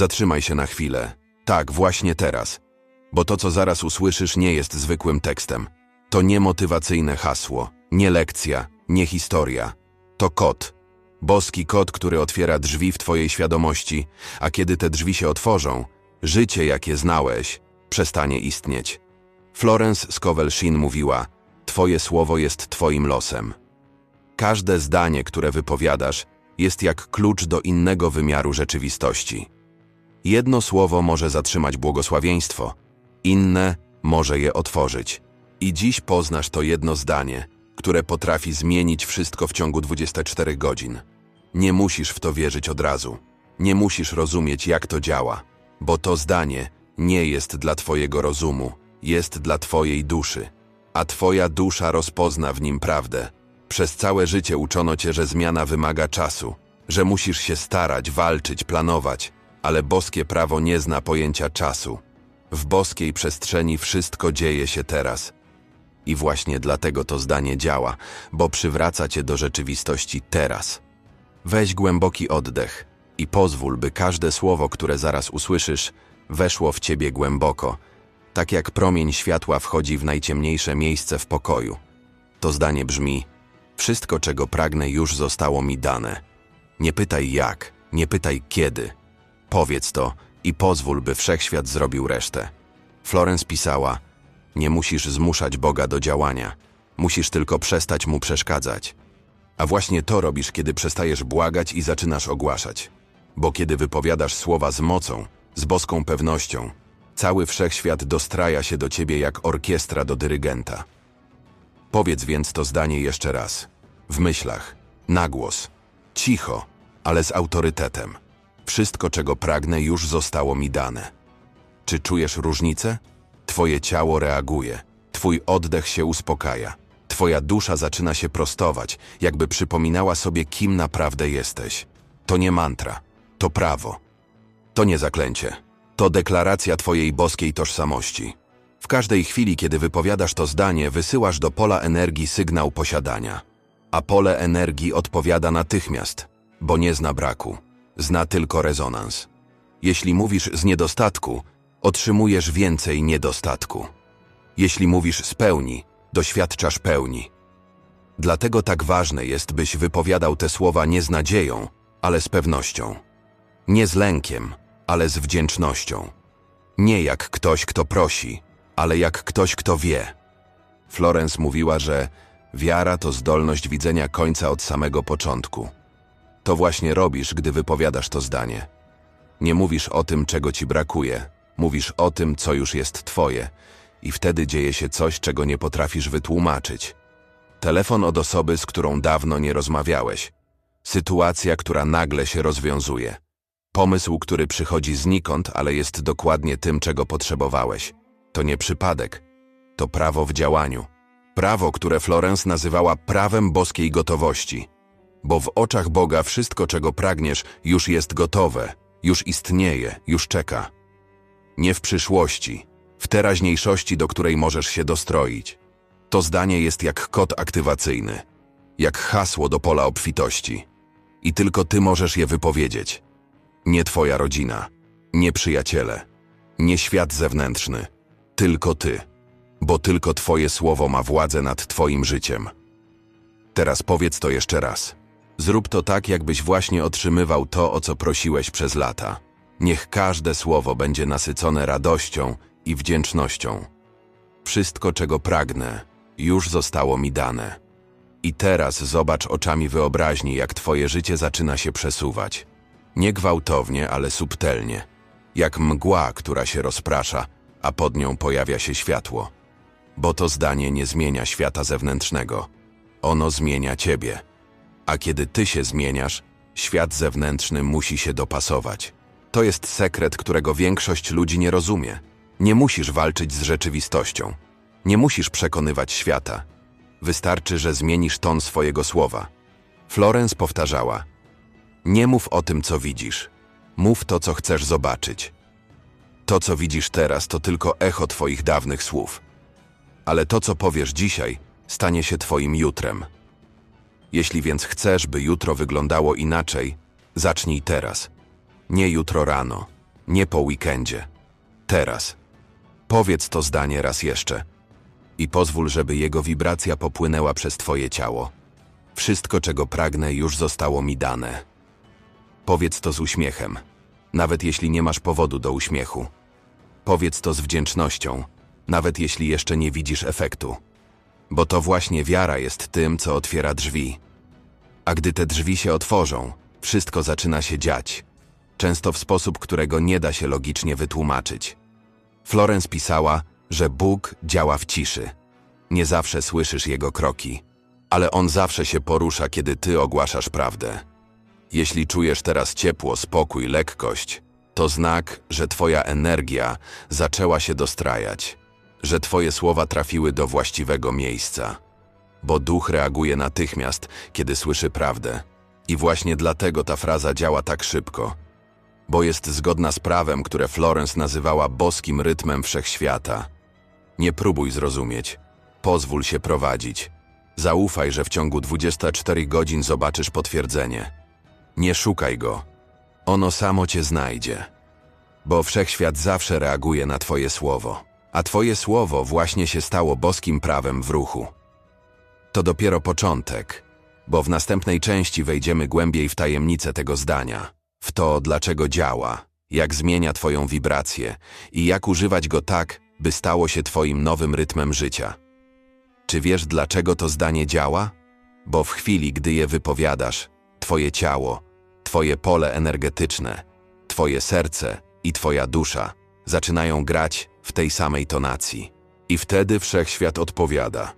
Zatrzymaj się na chwilę. Tak, właśnie teraz. Bo to, co zaraz usłyszysz, nie jest zwykłym tekstem. To nie motywacyjne hasło, nie lekcja, nie historia. To kod. Boski kod, który otwiera drzwi w twojej świadomości, a kiedy te drzwi się otworzą, życie, jakie znałeś, przestanie istnieć. Florence Scovel-Shin mówiła: Twoje słowo jest twoim losem. Każde zdanie, które wypowiadasz, jest jak klucz do innego wymiaru rzeczywistości. Jedno słowo może zatrzymać błogosławieństwo, inne może je otworzyć. I dziś poznasz to jedno zdanie, które potrafi zmienić wszystko w ciągu 24 godzin. Nie musisz w to wierzyć od razu. Nie musisz rozumieć, jak to działa, bo to zdanie nie jest dla Twojego rozumu, jest dla Twojej duszy. A Twoja dusza rozpozna w nim prawdę. Przez całe życie uczono Cię, że zmiana wymaga czasu, że musisz się starać, walczyć, planować, ale boskie prawo nie zna pojęcia czasu. W boskiej przestrzeni wszystko dzieje się teraz. I właśnie dlatego to zdanie działa, bo przywraca cię do rzeczywistości teraz. Weź głęboki oddech i pozwól, by każde słowo, które zaraz usłyszysz, weszło w ciebie głęboko, tak jak promień światła wchodzi w najciemniejsze miejsce w pokoju. To zdanie brzmi: Wszystko, czego pragnę, już zostało mi dane. Nie pytaj jak, nie pytaj kiedy. Powiedz to i pozwól, by wszechświat zrobił resztę. Florence pisała: Nie musisz zmuszać Boga do działania, musisz tylko przestać mu przeszkadzać. A właśnie to robisz, kiedy przestajesz błagać i zaczynasz ogłaszać. Bo kiedy wypowiadasz słowa z mocą, z boską pewnością, cały wszechświat dostraja się do ciebie jak orkiestra do dyrygenta. Powiedz więc to zdanie jeszcze raz. W myślach, na głos, cicho, ale z autorytetem. Wszystko, czego pragnę, już zostało mi dane. Czy czujesz różnicę? Twoje ciało reaguje, twój oddech się uspokaja, twoja dusza zaczyna się prostować, jakby przypominała sobie, kim naprawdę jesteś. To nie mantra, to prawo. To nie zaklęcie, to deklaracja twojej boskiej tożsamości. W każdej chwili, kiedy wypowiadasz to zdanie, wysyłasz do pola energii sygnał posiadania. A pole energii odpowiada natychmiast, bo nie zna braku, zna tylko rezonans. Jeśli mówisz z niedostatku, otrzymujesz więcej niedostatku. Jeśli mówisz z pełni, doświadczasz pełni. Dlatego tak ważne jest, byś wypowiadał te słowa nie z nadzieją, ale z pewnością. Nie z lękiem, ale z wdzięcznością. Nie jak ktoś, kto prosi, ale jak ktoś, kto wie. Florence mówiła, że wiara to zdolność widzenia końca od samego początku. To właśnie robisz, gdy wypowiadasz to zdanie. Nie mówisz o tym, czego ci brakuje, mówisz o tym, co już jest twoje, i wtedy dzieje się coś, czego nie potrafisz wytłumaczyć. Telefon od osoby, z którą dawno nie rozmawiałeś. Sytuacja, która nagle się rozwiązuje. Pomysł, który przychodzi znikąd, ale jest dokładnie tym, czego potrzebowałeś. To nie przypadek, to prawo w działaniu. Prawo, które Florence nazywała prawem boskiej gotowości. Bo w oczach Boga wszystko, czego pragniesz, już jest gotowe, już istnieje, już czeka. Nie w przyszłości, w teraźniejszości, do której możesz się dostroić. To zdanie jest jak kod aktywacyjny, jak hasło do pola obfitości. I tylko ty możesz je wypowiedzieć. Nie twoja rodzina, nie przyjaciele, nie świat zewnętrzny, tylko ty, bo tylko twoje słowo ma władzę nad twoim życiem. Teraz powiedz to jeszcze raz. Zrób to tak, jakbyś właśnie otrzymywał to, o co prosiłeś przez lata. Niech każde słowo będzie nasycone radością i wdzięcznością. Wszystko, czego pragnę, już zostało mi dane. I teraz zobacz oczami wyobraźni, jak twoje życie zaczyna się przesuwać. Nie gwałtownie, ale subtelnie. Jak mgła, która się rozprasza, a pod nią pojawia się światło. Bo to zdanie nie zmienia świata zewnętrznego. Ono zmienia ciebie. A kiedy ty się zmieniasz, świat zewnętrzny musi się dopasować. To jest sekret, którego większość ludzi nie rozumie. Nie musisz walczyć z rzeczywistością. Nie musisz przekonywać świata. Wystarczy, że zmienisz ton swojego słowa. Florence powtarzała: Nie mów o tym, co widzisz. Mów to, co chcesz zobaczyć. To, co widzisz teraz, to tylko echo Twoich dawnych słów. Ale to, co powiesz dzisiaj, stanie się Twoim jutrem. Jeśli więc chcesz, by jutro wyglądało inaczej, zacznij teraz. Nie jutro rano, nie po weekendzie. Teraz. Powiedz to zdanie raz jeszcze i pozwól, żeby jego wibracja popłynęła przez twoje ciało. Wszystko, czego pragnę, już zostało mi dane. Powiedz to z uśmiechem, nawet jeśli nie masz powodu do uśmiechu. Powiedz to z wdzięcznością, nawet jeśli jeszcze nie widzisz efektu. Bo to właśnie wiara jest tym, co otwiera drzwi. A gdy te drzwi się otworzą, wszystko zaczyna się dziać. Często w sposób, którego nie da się logicznie wytłumaczyć. Florence pisała, że Bóg działa w ciszy. Nie zawsze słyszysz Jego kroki, ale On zawsze się porusza, kiedy Ty ogłaszasz prawdę. Jeśli czujesz teraz ciepło, spokój, lekkość, to znak, że Twoja energia zaczęła się dostrajać, że Twoje słowa trafiły do właściwego miejsca. Bo duch reaguje natychmiast, kiedy słyszy prawdę. I właśnie dlatego ta fraza działa tak szybko. Bo jest zgodna z prawem, które Florence nazywała boskim rytmem wszechświata. Nie próbuj zrozumieć. Pozwól się prowadzić. Zaufaj, że w ciągu 24 godzin zobaczysz potwierdzenie. Nie szukaj go. Ono samo cię znajdzie. Bo wszechświat zawsze reaguje na Twoje słowo, a Twoje słowo właśnie się stało boskim prawem w ruchu. To dopiero początek, bo w następnej części wejdziemy głębiej w tajemnicę tego zdania, w to, dlaczego działa, jak zmienia Twoją wibrację i jak używać go tak, by stało się Twoim nowym rytmem życia. Czy wiesz, dlaczego to zdanie działa? Bo w chwili, gdy je wypowiadasz, Twoje ciało, Twoje pole energetyczne, Twoje serce i Twoja dusza zaczynają grać w tej samej tonacji. I wtedy wszechświat odpowiada.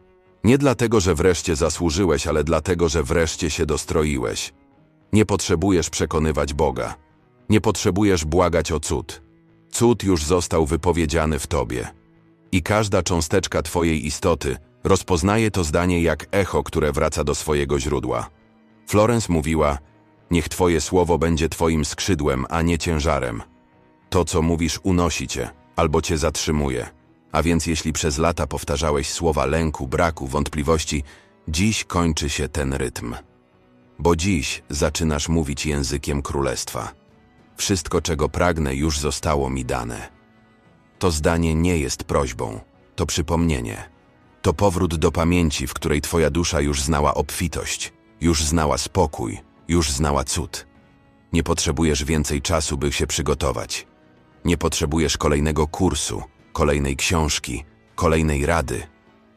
Nie dlatego, że wreszcie zasłużyłeś, ale dlatego, że wreszcie się dostroiłeś. Nie potrzebujesz przekonywać Boga. Nie potrzebujesz błagać o cud. Cud już został wypowiedziany w Tobie. I każda cząsteczka Twojej istoty rozpoznaje to zdanie jak echo, które wraca do swojego źródła. Florence mówiła, niech Twoje słowo będzie Twoim skrzydłem, a nie ciężarem. To, co mówisz, unosi Cię albo Cię zatrzymuje. A więc jeśli przez lata powtarzałeś słowa lęku, braku, wątpliwości, dziś kończy się ten rytm. Bo dziś zaczynasz mówić językiem królestwa. Wszystko, czego pragnę, już zostało mi dane. To zdanie nie jest prośbą, to przypomnienie. To powrót do pamięci, w której Twoja dusza już znała obfitość, już znała spokój, już znała cud. Nie potrzebujesz więcej czasu, by się przygotować. Nie potrzebujesz kolejnego kursu, kolejnej książki, kolejnej rady,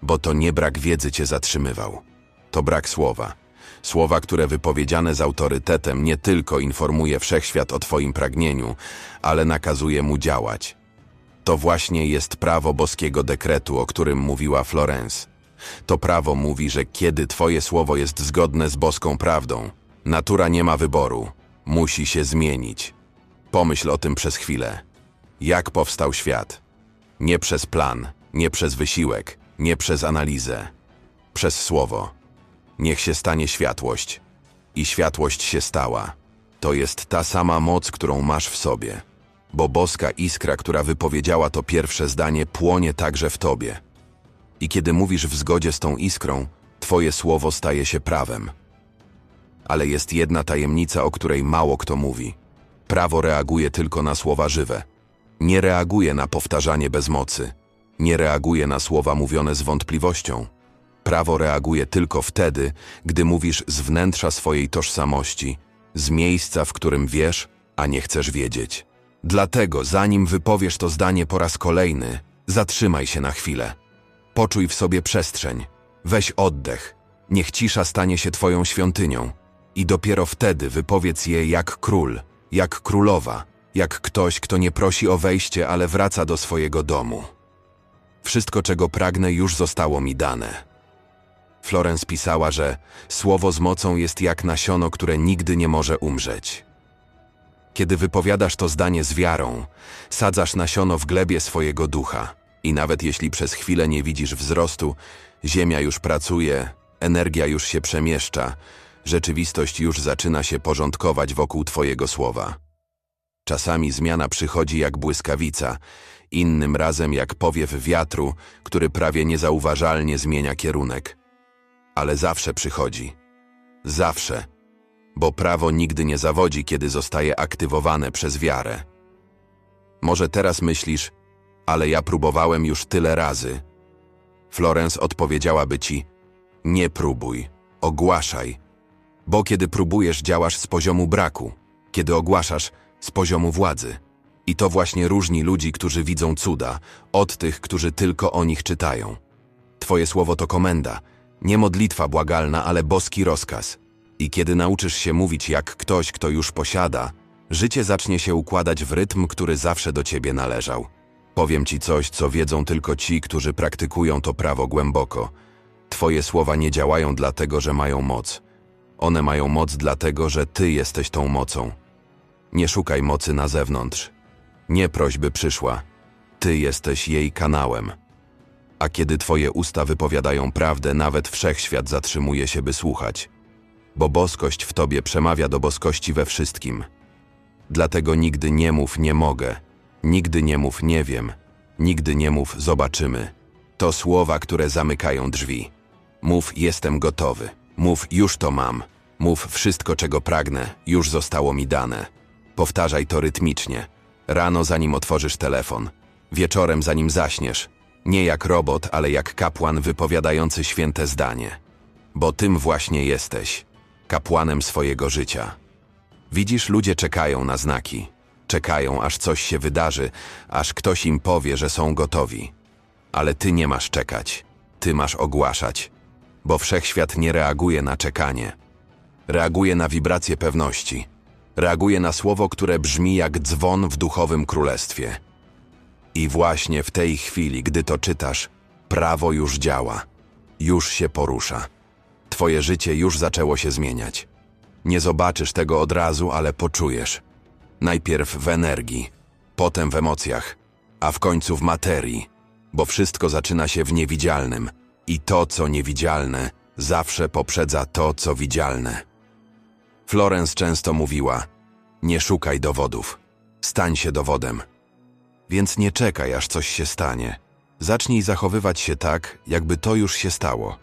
bo to nie brak wiedzy cię zatrzymywał. To brak słowa. Słowa, które wypowiedziane z autorytetem nie tylko informuje wszechświat o Twoim pragnieniu, ale nakazuje mu działać. To właśnie jest prawo boskiego dekretu, o którym mówiła Florence. To prawo mówi, że kiedy Twoje słowo jest zgodne z boską prawdą, natura nie ma wyboru, musi się zmienić. Pomyśl o tym przez chwilę. Jak powstał świat? Nie przez plan, nie przez wysiłek, nie przez analizę. Przez słowo. Niech się stanie światłość. I światłość się stała. To jest ta sama moc, którą masz w sobie. Bo boska iskra, która wypowiedziała to pierwsze zdanie, płonie także w tobie. I kiedy mówisz w zgodzie z tą iskrą, twoje słowo staje się prawem. Ale jest jedna tajemnica, o której mało kto mówi. Prawo reaguje tylko na słowa żywe. Nie reaguje na powtarzanie bez mocy. Nie reaguje na słowa mówione z wątpliwością. Prawo reaguje tylko wtedy, gdy mówisz z wnętrza swojej tożsamości, z miejsca, w którym wiesz, a nie chcesz wiedzieć. Dlatego, zanim wypowiesz to zdanie po raz kolejny, zatrzymaj się na chwilę. Poczuj w sobie przestrzeń, weź oddech, niech cisza stanie się Twoją świątynią i dopiero wtedy wypowiedz je jak król, jak królowa, jak ktoś, kto nie prosi o wejście, ale wraca do swojego domu. Wszystko, czego pragnę, już zostało mi dane. Florence pisała, że słowo z mocą jest jak nasiono, które nigdy nie może umrzeć. Kiedy wypowiadasz to zdanie z wiarą, sadzasz nasiono w glebie swojego ducha i nawet jeśli przez chwilę nie widzisz wzrostu, ziemia już pracuje, energia już się przemieszcza, rzeczywistość już zaczyna się porządkować wokół Twojego słowa. Czasami zmiana przychodzi jak błyskawica, innym razem jak powiew wiatru, który prawie niezauważalnie zmienia kierunek ale zawsze przychodzi. Zawsze. Bo prawo nigdy nie zawodzi, kiedy zostaje aktywowane przez wiarę. Może teraz myślisz, ale ja próbowałem już tyle razy. Florence odpowiedziałaby ci: Nie próbuj, ogłaszaj. Bo kiedy próbujesz, działasz z poziomu braku, kiedy ogłaszasz z poziomu władzy. I to właśnie różni ludzi, którzy widzą cuda, od tych, którzy tylko o nich czytają. Twoje słowo to komenda, nie modlitwa błagalna, ale boski rozkaz. I kiedy nauczysz się mówić jak ktoś, kto już posiada, życie zacznie się układać w rytm, który zawsze do ciebie należał. Powiem ci coś, co wiedzą tylko ci, którzy praktykują to prawo głęboko. Twoje słowa nie działają dlatego, że mają moc. One mają moc dlatego, że ty jesteś tą mocą. Nie szukaj mocy na zewnątrz. Nie prośby przyszła. Ty jesteś jej kanałem. A kiedy twoje usta wypowiadają prawdę, nawet wszechświat zatrzymuje się, by słuchać. Bo boskość w tobie przemawia do boskości we wszystkim. Dlatego nigdy nie mów nie mogę, nigdy nie mów nie wiem, nigdy nie mów zobaczymy. To słowa, które zamykają drzwi. Mów jestem gotowy, mów już to mam, mów wszystko czego pragnę, już zostało mi dane. Powtarzaj to rytmicznie. Rano zanim otworzysz telefon, wieczorem zanim zaśniesz. Nie jak robot, ale jak kapłan wypowiadający święte zdanie. Bo tym właśnie jesteś, kapłanem swojego życia. Widzisz, ludzie czekają na znaki. Czekają, aż coś się wydarzy, aż ktoś im powie, że są gotowi. Ale ty nie masz czekać. Ty masz ogłaszać. Bo wszechświat nie reaguje na czekanie. Reaguje na wibrację pewności. Reaguje na słowo, które brzmi jak dzwon w duchowym królestwie. I właśnie w tej chwili, gdy to czytasz, prawo już działa. Już się porusza. Twoje życie już zaczęło się zmieniać. Nie zobaczysz tego od razu, ale poczujesz. Najpierw w energii, potem w emocjach, a w końcu w materii, bo wszystko zaczyna się w niewidzialnym i to, co niewidzialne, zawsze poprzedza to, co widzialne. Florence często mówiła: Nie szukaj dowodów, stań się dowodem. Więc nie czekaj, aż coś się stanie. Zacznij zachowywać się tak, jakby to już się stało.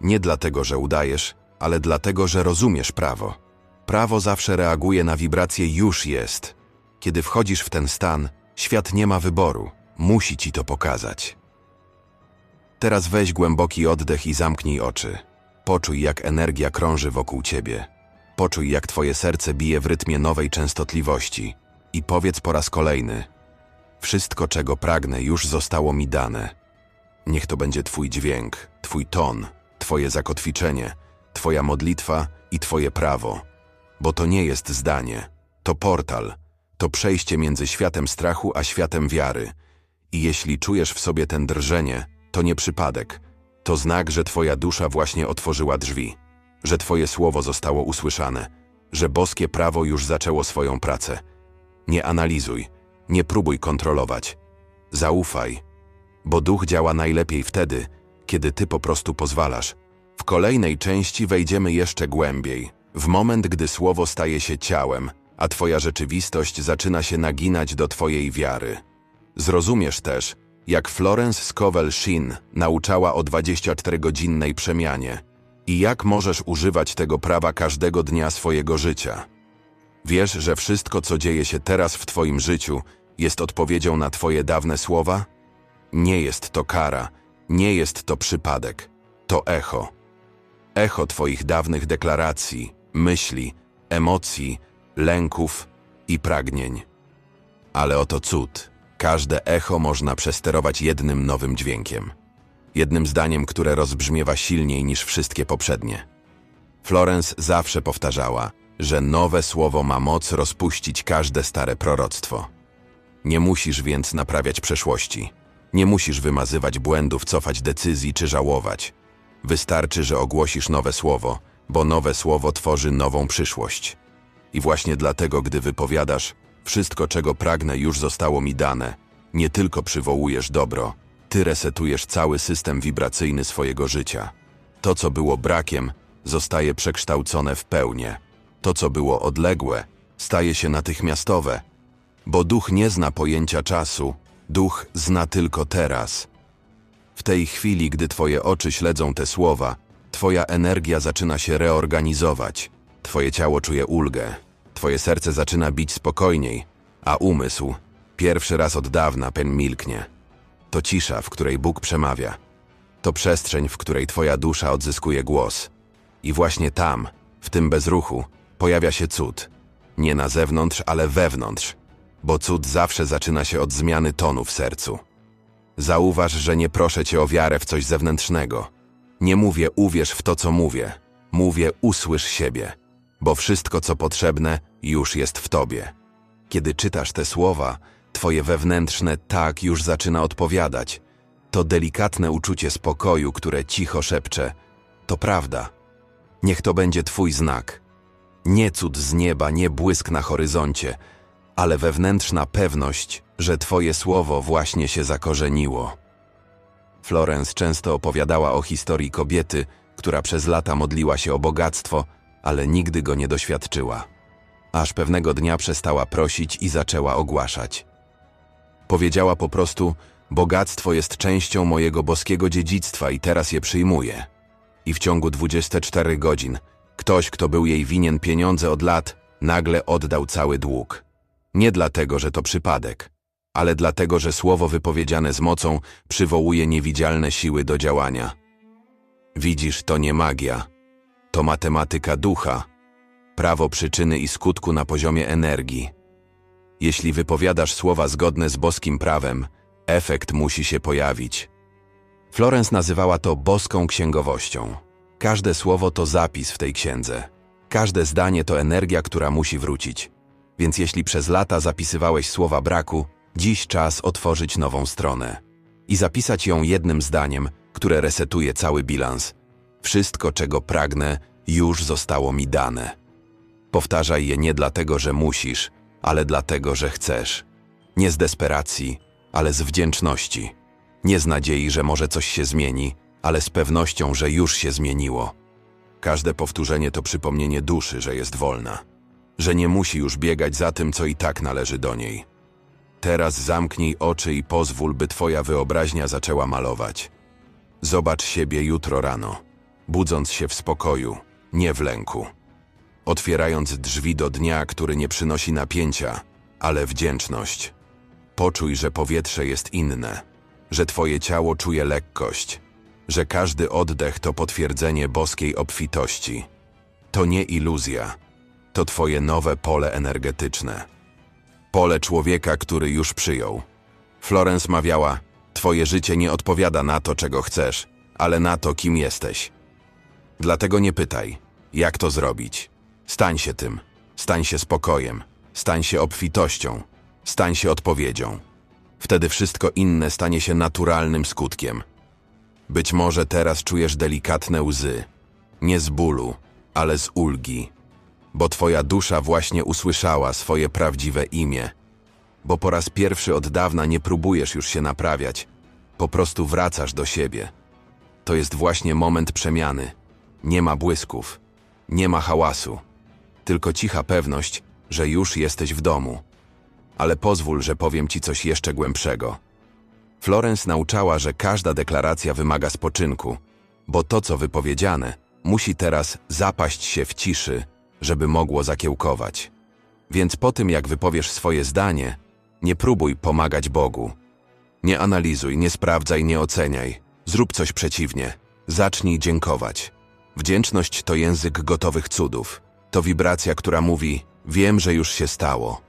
Nie dlatego, że udajesz, ale dlatego, że rozumiesz prawo. Prawo zawsze reaguje na wibrację już jest. Kiedy wchodzisz w ten stan, świat nie ma wyboru, musi ci to pokazać. Teraz weź głęboki oddech i zamknij oczy. Poczuj, jak energia krąży wokół ciebie. Poczuj, jak twoje serce bije w rytmie nowej częstotliwości. I powiedz po raz kolejny: Wszystko, czego pragnę, już zostało mi dane. Niech to będzie twój dźwięk, twój ton, twoje zakotwiczenie, twoja modlitwa i twoje prawo. Bo to nie jest zdanie, to portal, to przejście między światem strachu a światem wiary. I jeśli czujesz w sobie ten drżenie, to nie przypadek. To znak, że twoja dusza właśnie otworzyła drzwi, że twoje słowo zostało usłyszane, że boskie prawo już zaczęło swoją pracę. Nie analizuj, nie próbuj kontrolować. Zaufaj, bo duch działa najlepiej wtedy, kiedy ty po prostu pozwalasz. W kolejnej części wejdziemy jeszcze głębiej, w moment, gdy słowo staje się ciałem, a twoja rzeczywistość zaczyna się naginać do twojej wiary. Zrozumiesz też, jak Florence Scovel-Shin nauczała o 24-godzinnej przemianie i jak możesz używać tego prawa każdego dnia swojego życia. Wiesz, że wszystko, co dzieje się teraz w twoim życiu, jest odpowiedzią na twoje dawne słowa? Nie jest to kara, nie jest to przypadek, to echo. Echo twoich dawnych deklaracji, myśli, emocji, lęków i pragnień. Ale oto cud. Każde echo można przesterować jednym nowym dźwiękiem. Jednym zdaniem, które rozbrzmiewa silniej niż wszystkie poprzednie. Florence zawsze powtarzała, że nowe słowo ma moc rozpuścić każde stare proroctwo. Nie musisz więc naprawiać przeszłości. Nie musisz wymazywać błędów, cofać decyzji czy żałować. Wystarczy, że ogłosisz nowe słowo, bo nowe słowo tworzy nową przyszłość. I właśnie dlatego, gdy wypowiadasz, wszystko czego pragnę już zostało mi dane, nie tylko przywołujesz dobro, ty resetujesz cały system wibracyjny swojego życia. To, co było brakiem, zostaje przekształcone w pełnię. To, co było odległe, staje się natychmiastowe, bo duch nie zna pojęcia czasu, duch zna tylko teraz. W tej chwili, gdy twoje oczy śledzą te słowa, twoja energia zaczyna się reorganizować, twoje ciało czuje ulgę, twoje serce zaczyna bić spokojniej, a umysł Pierwszy raz od dawna pen milknie. To cisza, w której Bóg przemawia. To przestrzeń, w której twoja dusza odzyskuje głos. I właśnie tam, w tym bezruchu, pojawia się cud. Nie na zewnątrz, ale wewnątrz. Bo cud zawsze zaczyna się od zmiany tonu w sercu. Zauważ, że nie proszę cię o wiarę w coś zewnętrznego. Nie mówię uwierz w to, co mówię. Mówię usłysz siebie. Bo wszystko, co potrzebne, już jest w tobie. Kiedy czytasz te słowa, twoje wewnętrzne tak już zaczyna odpowiadać. To delikatne uczucie spokoju, które cicho szepcze. To prawda. Niech to będzie twój znak. Nie cud z nieba, nie błysk na horyzoncie, ale wewnętrzna pewność, że twoje słowo właśnie się zakorzeniło. Florence często opowiadała o historii kobiety, która przez lata modliła się o bogactwo, ale nigdy go nie doświadczyła. Aż pewnego dnia przestała prosić i zaczęła ogłaszać. Powiedziała po prostu: Bogactwo jest częścią mojego boskiego dziedzictwa i teraz je przyjmuję. I w ciągu 24 godzin ktoś, kto był jej winien pieniądze od lat, nagle oddał cały dług. Nie dlatego, że to przypadek, ale dlatego, że słowo wypowiedziane z mocą przywołuje niewidzialne siły do działania. Widzisz, to nie magia, to matematyka ducha, prawo przyczyny i skutku na poziomie energii. Jeśli wypowiadasz słowa zgodne z boskim prawem, efekt musi się pojawić. Florence nazywała to boską księgowością. Każde słowo to zapis w tej księdze. Każde zdanie to energia, która musi wrócić. Więc jeśli przez lata zapisywałeś słowa braku, dziś czas otworzyć nową stronę i zapisać ją jednym zdaniem, które resetuje cały bilans. Wszystko, czego pragnę, już zostało mi dane. Powtarzaj je nie dlatego, że musisz, ale dlatego, że chcesz. Nie z desperacji, ale z wdzięczności. Nie z nadziei, że może coś się zmieni, ale z pewnością, że już się zmieniło. Każde powtórzenie to przypomnienie duszy, że jest wolna, że nie musi już biegać za tym, co i tak należy do niej. Teraz zamknij oczy i pozwól, by twoja wyobraźnia zaczęła malować. Zobacz siebie jutro rano, budząc się w spokoju, nie w lęku. Otwierając drzwi do dnia, który nie przynosi napięcia, ale wdzięczność. Poczuj, że powietrze jest inne, że twoje ciało czuje lekkość, że każdy oddech to potwierdzenie boskiej obfitości. To nie iluzja, to twoje nowe pole energetyczne. Pole człowieka, który już przyjął. Florence mawiała, twoje życie nie odpowiada na to, czego chcesz, ale na to, kim jesteś. Dlatego nie pytaj, jak to zrobić. Stań się tym, stań się spokojem, stań się obfitością, stań się odpowiedzią. Wtedy wszystko inne stanie się naturalnym skutkiem. Być może teraz czujesz delikatne łzy, nie z bólu, ale z ulgi, bo twoja dusza właśnie usłyszała swoje prawdziwe imię, bo po raz pierwszy od dawna nie próbujesz już się naprawiać, po prostu wracasz do siebie. To jest właśnie moment przemiany. Nie ma błysków, nie ma hałasu, tylko cicha pewność, że już jesteś w domu. Ale pozwól, że powiem ci coś jeszcze głębszego. Florence nauczała, że każda deklaracja wymaga spoczynku, bo to, co wypowiedziane, musi teraz zapaść się w ciszy, żeby mogło zakiełkować. Więc po tym, jak wypowiesz swoje zdanie, nie próbuj pomagać Bogu. Nie analizuj, nie sprawdzaj, nie oceniaj. Zrób coś przeciwnie. Zacznij dziękować. Wdzięczność to język gotowych cudów. To wibracja, która mówi: Wiem, że już się stało.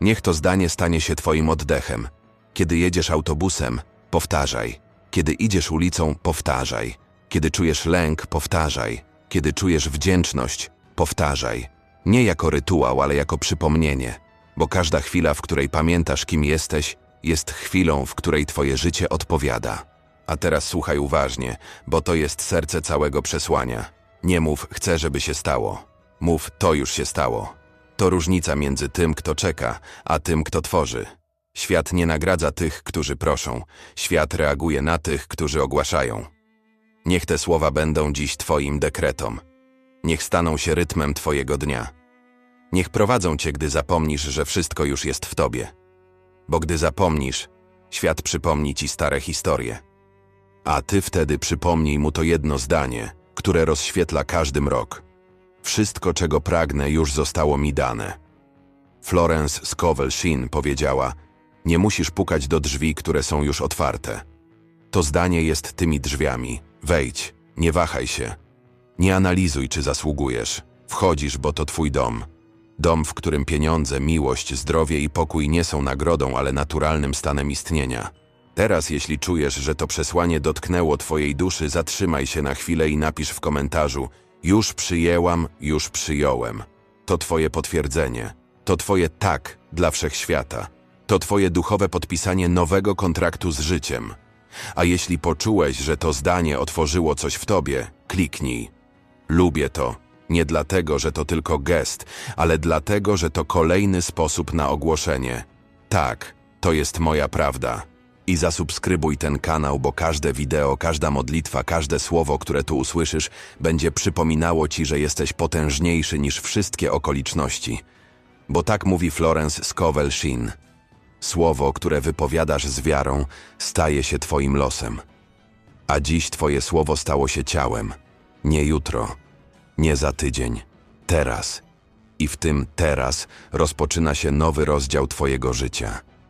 Niech to zdanie stanie się Twoim oddechem. Kiedy jedziesz autobusem, powtarzaj. Kiedy idziesz ulicą, powtarzaj. Kiedy czujesz lęk, powtarzaj. Kiedy czujesz wdzięczność, powtarzaj. Nie jako rytuał, ale jako przypomnienie. Bo każda chwila, w której pamiętasz, kim jesteś, jest chwilą, w której Twoje życie odpowiada. A teraz słuchaj uważnie, bo to jest serce całego przesłania. Nie mów, chcę, żeby się stało. Mów, to już się stało. To różnica między tym, kto czeka, a tym, kto tworzy. Świat nie nagradza tych, którzy proszą. Świat reaguje na tych, którzy ogłaszają. Niech te słowa będą dziś Twoim dekretom. Niech staną się rytmem Twojego dnia. Niech prowadzą Cię, gdy zapomnisz, że wszystko już jest w Tobie. Bo gdy zapomnisz, świat przypomni Ci stare historie. A Ty wtedy przypomnij mu to jedno zdanie, które rozświetla każdy mrok. Wszystko, czego pragnę, już zostało mi dane. Florence Scovel Sheen powiedziała: Nie musisz pukać do drzwi, które są już otwarte. To zdanie jest tymi drzwiami. Wejdź, nie wahaj się. Nie analizuj, czy zasługujesz. Wchodzisz, bo to twój dom. Dom, w którym pieniądze, miłość, zdrowie i pokój nie są nagrodą, ale naturalnym stanem istnienia. Teraz, jeśli czujesz, że to przesłanie dotknęło twojej duszy, zatrzymaj się na chwilę i napisz w komentarzu: Już przyjęłam, już przyjąłem. To twoje potwierdzenie. To twoje tak dla wszechświata. To twoje duchowe podpisanie nowego kontraktu z życiem. A jeśli poczułeś, że to zdanie otworzyło coś w tobie, kliknij. Lubię to. Nie dlatego, że to tylko gest, ale dlatego, że to kolejny sposób na ogłoszenie. Tak, to jest moja prawda. I zasubskrybuj ten kanał, bo każde wideo, każda modlitwa, każde słowo, które tu usłyszysz, będzie przypominało ci, że jesteś potężniejszy niż wszystkie okoliczności. Bo tak mówi Florence Scovel Sheen. Słowo, które wypowiadasz z wiarą, staje się twoim losem. A dziś twoje słowo stało się ciałem. Nie jutro, nie za tydzień, teraz. I w tym teraz rozpoczyna się nowy rozdział twojego życia.